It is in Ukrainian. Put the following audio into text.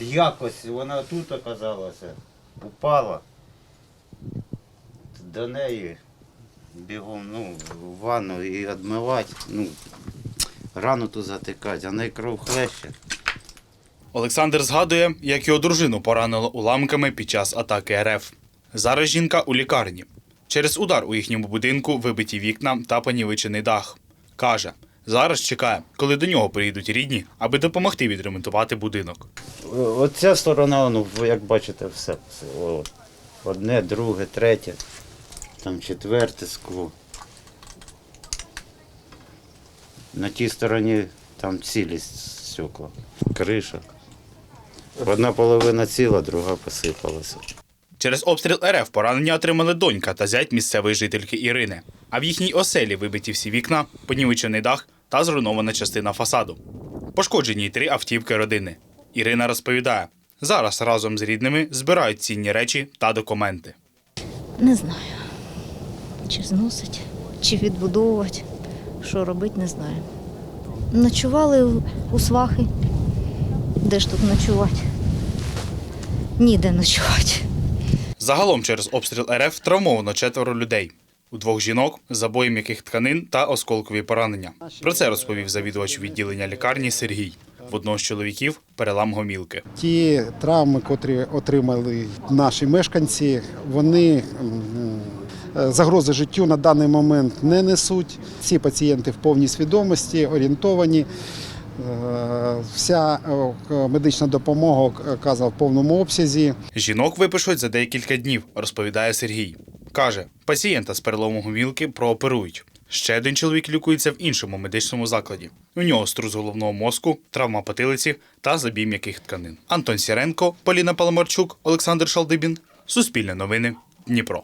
якось вона тут оказалася, упала. До неї бігом ну, в ванну і відмивати, ну, рану ту затикати, а неї кров хлеще. Олександр згадує, як його дружину поранило уламками під час атаки РФ. Зараз жінка у лікарні. Через удар у їхньому будинку вибиті вікна та понівечений дах. Каже, зараз чекає, коли до нього приїдуть рідні, аби допомогти відремонтувати будинок. Оця сторона, ну, ви як бачите, все. одне, друге, третє, там четверте скло. На тій стороні там цілі стекла, криша. Одна половина ціла, друга посипалася. Через обстріл РФ поранення отримали донька та зять місцевої жительки Ірини. А в їхній оселі вибиті всі вікна, понівечений дах та зруйнована частина фасаду. Пошкоджені й три автівки родини. Ірина розповідає, зараз разом з рідними збирають цінні речі та документи. Не знаю. Чи зносить, чи відбудовувати. Що робити, не знаю. Ночували у- у свахи. Де ж тут ночувати? Ніде ночувати. Загалом через обстріл РФ травмовано четверо людей. У двох жінок забої м'яких тканин та осколкові поранення. Про це розповів завідувач відділення лікарні Сергій. В одного з чоловіків перелам гомілки. Ті травми, котрі отримали наші мешканці, вони е, загрози життю на даний момент не несуть. Ці пацієнти в повній свідомості, орієнтовані. Е, Вся е, медична допомога оказана в повному обсязі. Жінок випишуть за декілька днів, розповідає Сергій. Каже, пацієнта з переломом гомілки прооперують. Ще один чоловік лікується в іншому медичному закладі. У нього струс головного мозку, травма потилиці та забій м'яких тканин. Антон Сіренко, Поліна Паламарчук, Олександр Шалдибін. Суспільне новини. Дніпро.